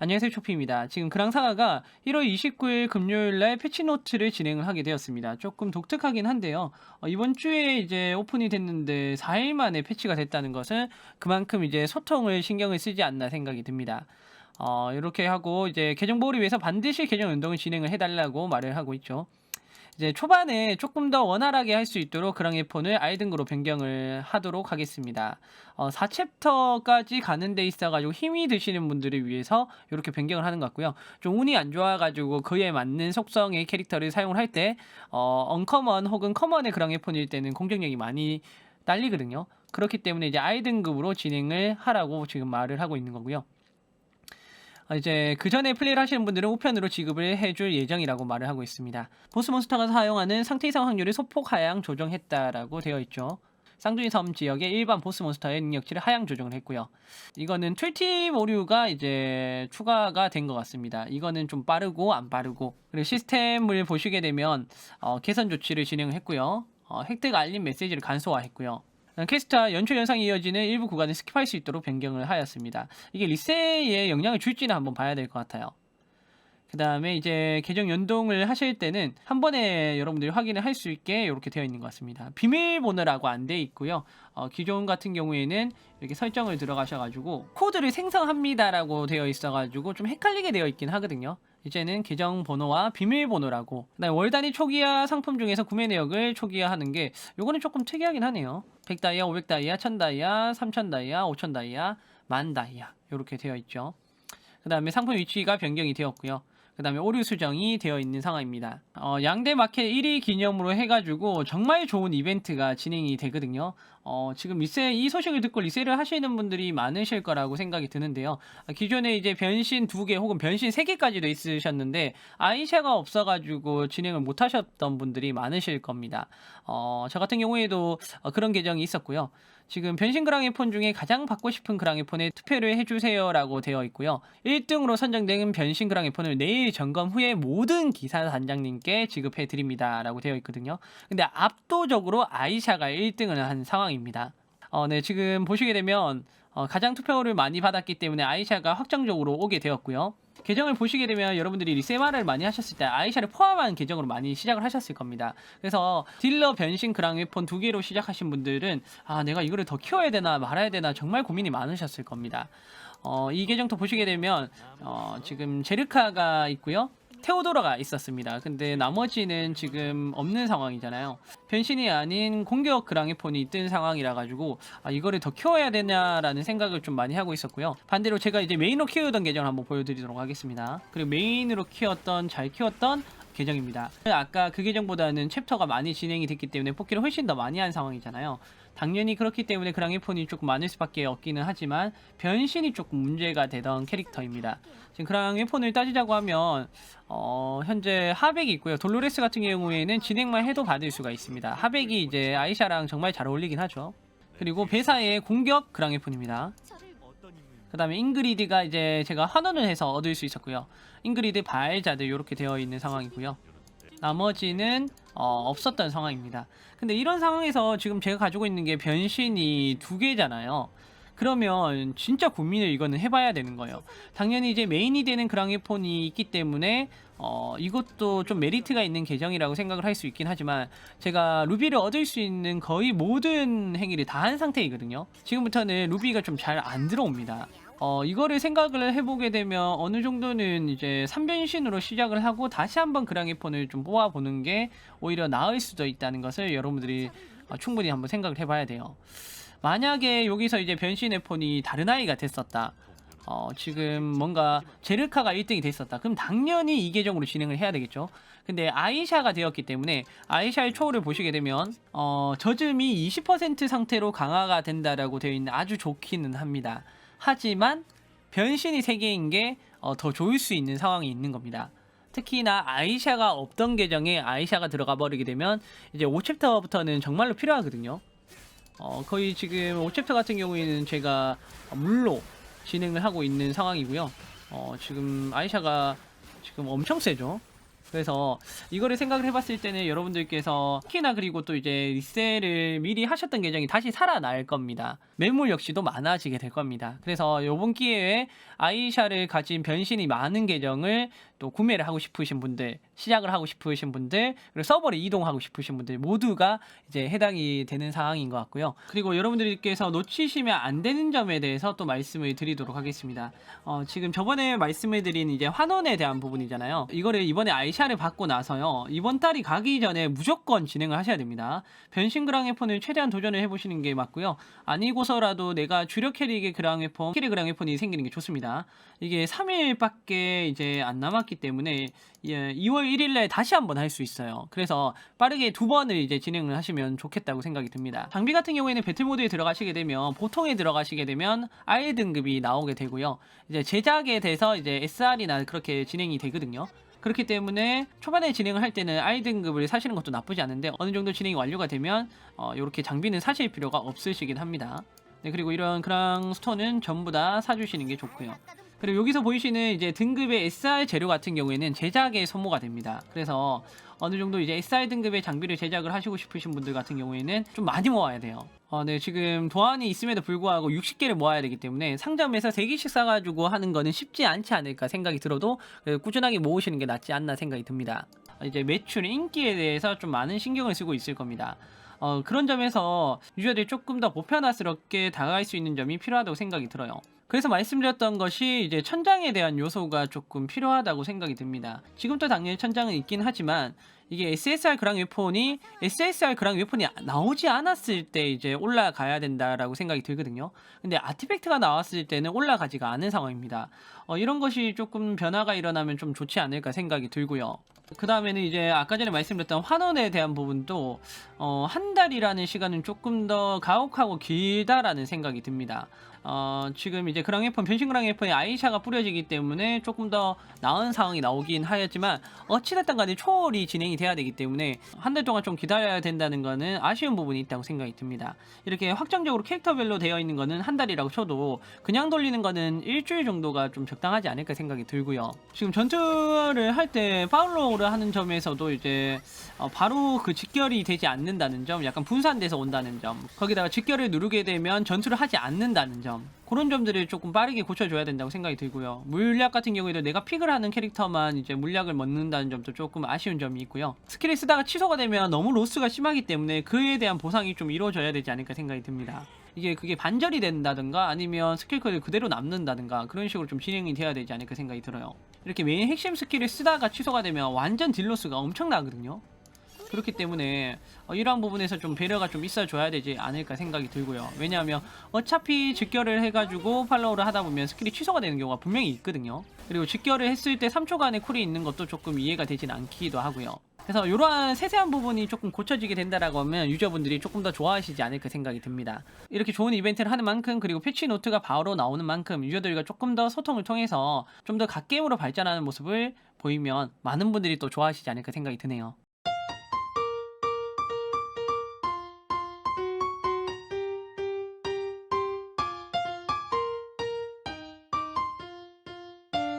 안녕하세요 초피입니다. 지금 그랑사가가 1월 29일 금요일날 패치노트를 진행을 하게 되었습니다. 조금 독특하긴 한데요. 어, 이번 주에 이제 오픈이 됐는데 4일 만에 패치가 됐다는 것은 그만큼 이제 소통을 신경을 쓰지 않나 생각이 듭니다. 어, 이렇게 하고 이제 계정 보호를 위해서 반드시 계정 연동을 진행을 해달라고 말을 하고 있죠. 이제 초반에 조금 더 원활하게 할 수 있도록 그랑의 폰을 아이등으로 변경을 하도록 하겠습니다. 어, 4챕터까지 가는 데 있어가지고 힘이 드시는 분들을 위해서 이렇게 변경을 하는 것 같고요. 좀 운이 안 좋아가지고 그에 맞는 속성의 캐릭터를 사용을 할 때, 어, 언커먼 혹은 커먼의 그랑의 폰일 때는 공격력이 많이 딸리거든요. 그렇기 때문에 이제 아이등급으로 진행을 하라고 지금 말을 하고 있는 거고요. 어, 이제 그 전에 플레이를 하시는 분들은 우편으로 지급을 해줄 예정이라고 말을 하고 있습니다. 보스 몬스터가 사용하는 상태 이상 확률을 소폭 하향 조정했다라고 되어 있죠. 쌍둥이 섬 지역의 일반 보스 몬스터의 능력치를 하향 조정을 했고요. 이거는 툴팁 오류가 이제 추가가 된 것 같습니다. 이거는 좀 빠르고 안 빠르고 그리고 시스템을 보시게 되면 어, 개선 조치를 진행을 했고요. 어, 획득 알림 메시지를 간소화했고요. 퀘스트와 연출 연상이 이어지는 일부 구간을 스킵할 수 있도록 변경을 하였습니다. 이게 리세에 영향을 줄지는 한번 봐야 될 것 같아요. 그 다음에 이제 계정 연동을 하실 때는 한 번에 여러분들이 확인을 할 수 있게 이렇게 되어 있는 것 같습니다. 비밀번호라고 안 돼 있고요. 어, 기존 같은 경우에는 이렇게 설정을 들어가셔가지고 코드를 생성합니다라고 되어 있어가지고 좀 헷갈리게 되어 있긴 하거든요. 이제는 계정 번호와 비밀번호라고 그다음에 월 단위 초기화 상품 중에서 구매 내역을 초기화하는 게 요거는 조금 특이하긴 하네요 100다이아, 500다이아, 1000다이아, 3000다이아, 5000다이아, 만 다이아. 이렇게 되어 있죠. 그 다음에 상품 위치가 변경이 되었고요 그 다음에 오류 수정이 되어 있는 상황입니다. 어, 양대 마켓 1위 기념으로 해가지고 정말 좋은 이벤트가 진행이 되거든요. 어, 지금 리세, 이 소식을 듣고 리세를 하시는 분들이 많으실 거라고 생각이 드는데요. 아, 기존에 이제 변신 2개 혹은 변신 3개까지도 있으셨는데 아이샤가 없어가지고 진행을 못 하셨던 분들이 많으실 겁니다. 어, 저 같은 경우에도 어, 그런 계정이 있었고요. 지금 변신 그랑의폰 중에 가장 받고 싶은 그랑의폰에 투표를 해주세요라고 되어 있고요. 1등으로 선정된 변신 그랑의폰을 내일 점검 후에 모든 기사 단장님께 지급해 드립니다라고 되어 있거든요. 근데 압도적으로 아이샤가 1등을 한 상황입니다. 어, 네, 지금 보시게 되면 어, 가장 투표를 많이 받았기 때문에 아이샤가 확정적으로 오게 되었고요. 계정을 보시게 되면 여러분들이 리세마를 많이 하셨을 때 아이샤를 포함한 계정으로 많이 시작을 하셨을 겁니다. 그래서 딜러 변신 그랑 웨폰 두 개로 시작하신 분들은 아 내가 이거를 더 키워야 되나 말아야 되나 정말 고민이 많으셨을 겁니다. 어, 이 계정도 보시게 되면 어, 지금 제르카가 있고요. 테오도라가 있었습니다. 근데 나머지는 지금 없는 상황이잖아요. 변신이 아닌 공격 그랑의 폰이 뜬 상황이라 가지고 아, 이거를 더 키워야 되냐라는 생각을 좀 많이 하고 있었고요. 반대로 제가 이제 메인으로 키우던 계정을 한번 보여드리도록 하겠습니다. 그리고 메인으로 키웠던 잘 키웠던 계정입니다. 아까 그 계정보다는 챕터가 많이 진행이 됐기 때문에 뽑기를 훨씬 더 많이 한 상황이잖아요. 당연히 그렇기 때문에 그랑이폰이 조금 많을 수밖에 없기는 하지만 변신이 조금 문제가 되던 캐릭터입니다. 지금 그랑이폰을 따지자고 하면 어, 현재 하백이 있고요. 돌로레스 같은 경우에는 진행만 해도 받을 수가 있습니다. 하백이 이제 아이샤랑 정말 잘 어울리긴 하죠. 그리고 배사의 공격 그랑이폰입니다. 그 다음에 잉그리드가 이제 제가 환원을 해서 얻을 수 있었고요. 잉그리드 발자들 이렇게 되어 있는 상황이고요. 나머지는 어, 없었던 상황입니다. 근데 이런 상황에서 지금 제가 가지고 있는 게 변신이 두 개잖아요. 그러면 진짜 고민을 이거는 해봐야 되는 거예요. 당연히 이제 메인이 되는 그랑이폰이 있기 때문에 어, 이것도 좀 메리트가 있는 계정이라고 생각을 할 수 있긴 하지만 제가 루비를 얻을 수 있는 거의 모든 행위를 다 한 상태이거든요. 지금부터는 루비가 좀 잘 안 들어옵니다. 어, 이거를 생각을 해보게 되면 어느 정도는 이제 3변신으로 시작을 하고 다시 한번 그랑이폰을 좀 뽑아보는 게 오히려 나을 수도 있다는 것을 여러분들이 어, 충분히 한번 생각을 해봐야 돼요. 만약에 여기서 이제 변신의 폰이 다른 아이가 됐었다. 어, 지금 뭔가 제르카가 1등이 됐었다. 그럼 당연히 이 계정으로 진행을 해야 되겠죠. 근데 아이샤가 되었기 때문에 아이샤의 초월을 보시게 되면 어, 저점이 20% 상태로 강화가 된다라고 되어 있는 아주 좋기는 합니다. 하지만 변신이 3개인 게 어, 더 좋을 수 있는 상황이 있는 겁니다. 특히나 아이샤가 없던 계정에 아이샤가 들어가 버리게 되면 이제 5챕터부터는 정말로 필요하거든요. 어, 거의 지금 5챕터 같은 경우에는 제가 물로 진행을 하고 있는 상황이고요. 어, 지금 아이샤가 지금 엄청 세죠. 그래서 이거를 생각을 해봤을 때는 여러분들께서 특히나 그리고 또 이제 리셀을 미리 하셨던 계정이 다시 살아날 겁니다. 매물 역시도 많아지게 될 겁니다. 그래서 이번 기회에 아이샤를 가진 변신이 많은 계정을 또 구매를 하고 싶으신 분들, 시작을 하고 싶으신 분들, 그리고 서버를 이동하고 싶으신 분들 모두가 이제 해당이 되는 상황인 것 같고요. 그리고 여러분들께서 놓치시면 안 되는 점에 대해서 또 말씀을 드리도록 하겠습니다. 어, 지금 저번에 말씀을 드린 이제 환원에 대한 부분이잖아요. 이거를 이번에 아이샤를 받고 나서요. 이번 달이 가기 전에 무조건 진행을 하셔야 됩니다. 변신 그랑웨폰을 최대한 도전을 해보시는 게 맞고요. 아니고서라도 내가 주력 캐릭의 그랑웨폰, 캐릭 그랑웨폰이 생기는 게 좋습니다. 이게 3일밖에 이제 안 남았기 때문에 예, 2월 1일날 다시 한번 할 수 있어요. 그래서 빠르게 두 번을 이제 진행을 하시면 좋겠다고 생각이 듭니다. 장비 같은 경우에는 배틀 모드에 들어가시게 되면 보통에 들어가시게 되면 R 등급이 나오게 되고요. 이제 제작에 대해서 이제 SR이나 그렇게 진행이 되거든요. 그렇기 때문에 초반에 진행을 할 때는 R 등급을 사시는 것도 나쁘지 않은데 어느 정도 진행이 완료가 되면 어, 이렇게 장비는 사실 필요가 없으시긴 합니다. 네, 그리고 이런 그랑 스톤은 전부 다 사주시는 게 좋고요. 그리고 여기서 보이시는 이제 등급의 SR 재료 같은 경우에는 제작에 소모가 됩니다. 그래서 어느 정도 이제 SR 등급의 장비를 제작을 하시고 싶으신 분들 같은 경우에는 좀 많이 모아야 돼요. 어, 네, 지금 도안이 있음에도 불구하고 60개를 모아야 되기 때문에 상점에서 3개씩 사가지고 하는 거는 쉽지 않지 않을까 생각이 들어도 꾸준하게 모으시는 게 낫지 않나 생각이 듭니다. 어, 이제 매출, 인기에 대해서 좀 많은 신경을 쓰고 있을 겁니다. 어, 그런 점에서 유저들이 조금 더 보편화스럽게 다가갈 수 있는 점이 필요하다고 생각이 들어요. 그래서 말씀드렸던 것이 이제 천장에 대한 요소가 조금 필요하다고 생각이 듭니다. 지금도 당연히 천장은 있긴 하지만 이게 SSR 그랑 웨폰이 SSR 그랑 웨폰이 나오지 않았을 때 이제 올라가야 된다라고 생각이 들거든요. 근데 아티팩트가 나왔을 때는 올라가지가 않은 상황입니다. 어, 이런 것이 조금 변화가 일어나면 좀 좋지 않을까 생각이 들고요. 그 다음에는 이제 아까 전에 말씀드렸던 환원에 대한 부분도 어, 한 달이라는 시간은 조금 더 가혹하고 길다라는 생각이 듭니다. 어, 지금 이제 그랑웨폰 변신 그랑웨폰에 아이샤가 뿌려지기 때문에 조금 더 나은 상황이 나오긴 하였지만 어찌됐든 간에 초월이 진행이 돼야 되기 때문에 한 달 동안 좀 기다려야 된다는 거는 아쉬운 부분이 있다고 생각이 듭니다. 이렇게 확정적으로 캐릭터별로 되어 있는 거는 한 달이라고 쳐도 그냥 돌리는 거는 일주일 정도가 좀 적당하지 않을까 생각이 들고요. 지금 전투를 할 때 파울로 를 하는 점에서도 이제 어, 바로 그 직결이 되지 않는다는 점, 약간 분산돼서 온다는 점, 거기다가 직결을 누르게 되면 전투를 하지 않는다는 점, 그런 점들을 조금 빠르게 고쳐줘야 된다고 생각이 들고요. 물약 같은 경우에도 내가 픽을 하는 캐릭터만 이제 물약을 먹는다는 점도 조금 아쉬운 점이 있고요. 스킬을 쓰다가 취소가 되면 너무 로스가 심하기 때문에 그에 대한 보상이 좀 이루어져야 되지 않을까 생각이 듭니다. 이게 그게 반절이 된다든가 아니면 스킬 코드 그대로 남는다든가 그런 식으로 좀 진행이 돼야 되지 않을까 생각이 들어요. 이렇게 메인 핵심 스킬을 쓰다가 취소가 되면 완전 딜로스가 엄청나거든요. 그렇기 때문에 어, 이러한 부분에서 좀 배려가 좀 있어줘야 되지 않을까 생각이 들고요. 왜냐하면 어차피 직결을 해가지고 팔로우를 하다 보면 스킬이 취소가 되는 경우가 분명히 있거든요. 그리고 직결을 했을 때 3초간의 쿨이 있는 것도 조금 이해가 되진 않기도 하고요. 그래서 이러한 세세한 부분이 조금 고쳐지게 된다라고 하면 유저분들이 조금 더 좋아하시지 않을까 생각이 듭니다. 이렇게 좋은 이벤트를 하는 만큼 그리고 패치 노트가 바로 나오는 만큼 유저들과 조금 더 소통을 통해서 좀 더 갓게임으로 발전하는 모습을 보이면 많은 분들이 또 좋아하시지 않을까 생각이 드네요.